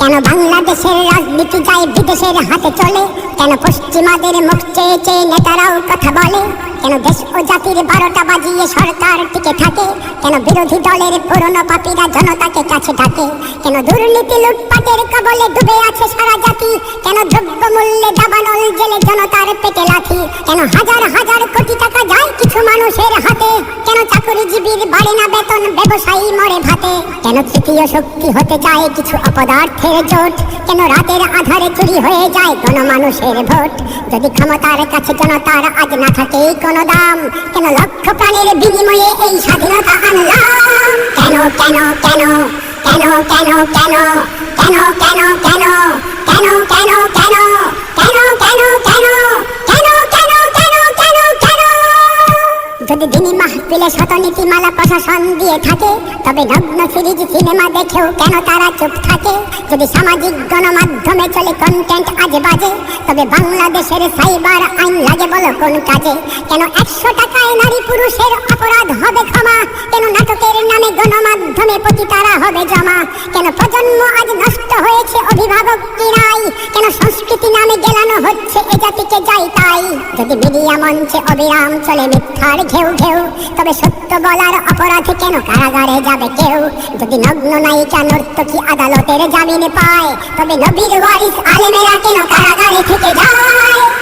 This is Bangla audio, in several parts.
কেন বাংলাদেশের রাজনীতি যায় বিদেশের হাতে চলে? কেন পশ্চিমাদের মুখ চেয়ে চেয়ে নেতারাও কথা বলে? কেন দেশ ও জাতির বারোটা বাজিয়ে সরকার টিকে থাকে? কেন বিরোধী দলের পুরনো পাপীরা জনতাকে কাছে ডাকে? কেন দুর্নীতি লুটপাটের কবলে ডুবে আছে সারা জাতি? কেন দ্রব্য মূল্যে দাবানল জেলে জনতার পেটে লাথি? কেন হাজার হাজার কোটি টাকা যায় কিছু মানুষের হাতে? কেন চাকরিজীবীর বাড়ে না বেতন? ব্যবসায়ী মরে তৃতীয় শক্তি হতে চায় কিছু অপদার্থের জোট। কেন রাতের আধারে চুরি হয়ে যায় গণমানুষের ভোট? যদি ক্ষমতার কাছে জনতার আজ না থাকে কোনো দাম, কেন লক্ষ প্রাণের বিনিময়ে এই স্বাধীনতা আনলাম? কেন কেন কেন কেন কেন কেন কেন কেন কেন কেন কেন দিনী মাহফিলে শত প্রশাসন দিয়ে থাকে। তবে নগ্ন সিরিজ সিনেমা দেখেও কেন তারা চুপ থাকে? যদি সামাজিক গণমাধ্যমে চলে কন্টেন্ট আজে বাজে, তবে বাংলাদেশের সাইবার আইন লাগে বলো কোন কাজে? কেন একশো টাকায় নারী পুরুষের অপরাধ হবে ক্ষমা? কেন নাটকের নামে গণমাধ্যমে প্রতি তারা হবে জমা? কেন প্রজন্ম আজ নষ্ট হয়েছে অভিভাবক কি নাই কেন সংস্কৃতি জাতিকে যাই তাই যদি মিডিয়া মঞ্চে অবিরাম চলে মিথ্যার ঘেউ ঘেউ তবে সত্য বলার অপরাধে কেন কারাগারে যাবে কেউ যদি নগ্ন নায়িকা নর্তকী আদালতের জামিনে পায় তবে নবীর ওয়ারিস আলেমেরা কেন কারাগারে থেকে যায়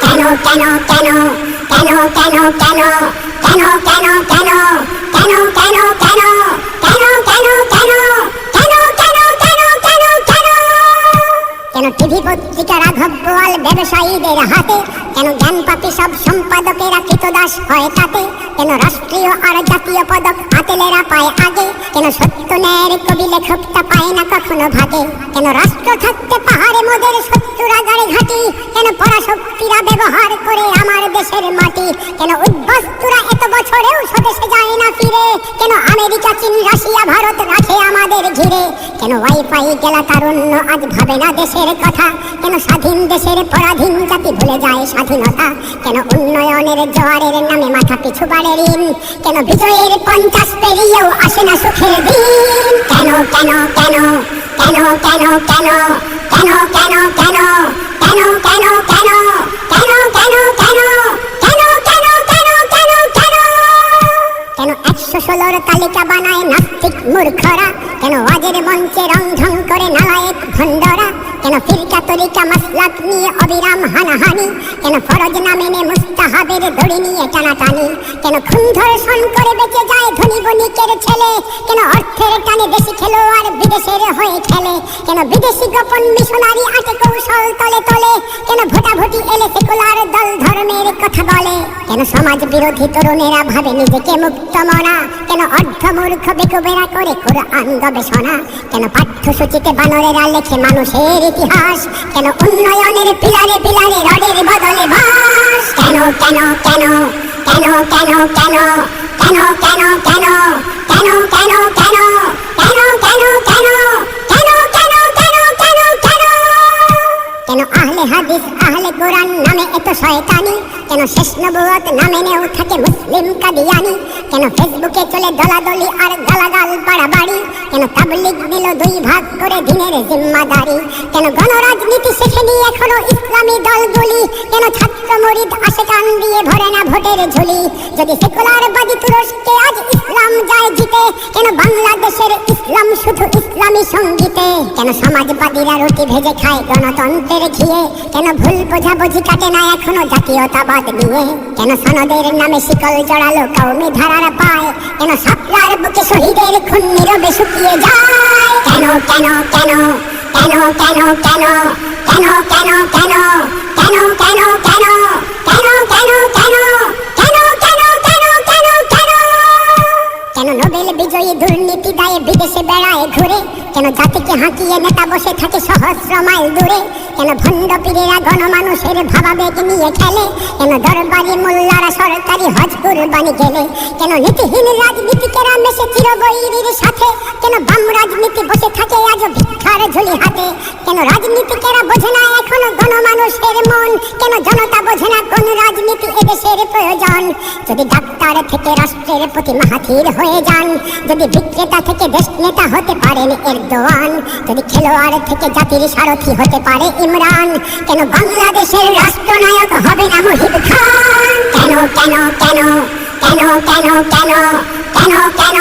কেন কেন কেন কেন কেন কেন কেন কেন কেন কেন কেন কেন সম্পাদকেরা কৃতদাস হয় তাতে। কেন রাষ্ট্রীয় আর জাতীয় পদক আতেলেরা পায় আগে? কেন সত্য ন্যায়ের কবি লেখকটা পায় না কখনো ভাগে? কেন রাষ্ট্র থাকতে পাহাড়ে মোদের শত্রুরা গাড়ি ঘাটি? কেন পরাশক্তিরা ব্যবহার করে আমার দেশের মাটি? কেন উদ্বস্তুরা বছরেও স্বদেশে যায় না ফিরে। কেন আমেরিকা, চীন, রাশিয়া, ভারত রাখে আমাদের ঘিরে? কেন ওয়াইফাই গেলা তারুণ্য আজ ভাবে না দেশের কথা? কেন স্বাধীন দেশের পরাধীন জাতি ভুলে যায় স্বাধীনতা? কেন উন্নয়নের জোয়ারের নামে মাথা পিছু বাড়ে ঋণ? কেন বিজয়ের পঞ্চাশ পেরিয়েও আসে না সুখের দিন? কেন কেন কেন কেন কেন কেন? নাস্তিক মূর্খরা? কেন ওয়াজের মঞ্চে রংঢং করে নালায়েক ভণ্ডরা? কেন ফিরকা তরিকা মাসলাক নিয়ে অবিরাম হানাহানি? কেন ফরজ না মেনে মুস্তাহাবের দড়ি নিয়ে টানাটানি? কেন খুন ধর্ষণ করে বেঁচে যায় ধনী বণিকের ছেলে? কেন অর্থের টানে দেশি খেলোয়াড় বিদেশের হয়ে খেলে? কেন বিদেশি গোপন মিশনারি আটে কৌশল তলে তলে কেন ভোটাভুটি এলে সেকুলার দল ধর্মের কথা বলে কেন সমাজ বিরোধী তরুণেরা ভাবে নিজেকে মুক্ত মনা কেন অর্ধমূর্খ বেকুবেরা করে কোরআন গবেষণা কেন পাঠ্যসূচিতে বানরেরা লেখে মানুষের ইতিহাস কেন উন্নয়নের পিলারে পিলারে রডের বদলে বাস কেন কেন কেন কেন কেন কেন কেন কেন কেন কেন কেন হাদিস আহলে কোরআন নামে এত শয়তানি? কেন শেষ নবুয়ত নামে নেও থাকে মুসলিম কাদিয়ানি? কেন ফেসবুকে চলে দলাদলি আর গালাগাল বাড়াবাড়ি? কেন তাবলিগ দিল দুই ভাগ করে দিনের জিম্মাদারি? কেন গণরাজনীতি শেখেনি এখনও ইসলামী দলগুলি? কেন ছাত্র মরিদ আসে কান দিয়ে ভরে না ভোটের ঝুলি? যদি সেকুলার বাদী তুরস্কে আজ যায় জিতে কেন বাংলাদেশের ইসলাম শুধু ইসলামী সঙ্গীতে কেন সমাজবাদীরা রুটি ভেজে খায় গণতন্ত্রের ঘিয়ে কেন ভুল বোঝাবুঝি কাটে না এখনও জাতীয়তাবাদ নিয়ে কেন সনদের নামে শিকল জড়ালো কৌমি ধারার পায় কেন সাপলার বুকে শহীদের খুন নীরবে শুকিয়ে যায় কেন কেন কেন কেন কেন কেন কেন কেন কেন কেন কেন কেন কেন কেন কেন ஆக்கியன বসে থাকে সহস্র মাইল দূরে। কেন ভণ্ড পীরেরা গণমানুষের ভাবাবেগ নিয়ে খেলে? কেন দরবারি মোল্লারা সরকারি হজ কুরবানি গেলে? কেন নীতিহীন রাজনীতিকেরা মেশে চিরবৈরীর সাথে? কেন বাম রাজনীতি বসে থাকে আজ ভিক্ষার ঝুলি হাতে? কেন রাজনীতিকেরা বোঝে না এখনও গণমানুষের মন? কেন জনতা বোঝে না কোন রাজনীতি এদেশের প্রয়োজন? যদি ডাক্তার থেকে রাষ্ট্রের প্রতি মাহাথির হয়ে যান, যদি বিক্রেতা থেকে দেশ নেতা হতে পারেন এরদোয়ান যদি খেলোয়াড় থেকে জাতির সারথি হতে পারে ইমরান। কেন বাংলাদেশের রাষ্ট্রনায়ক হবে না মুহিব খান? কেন কেন কেন কেন কেন কেন কেন কেন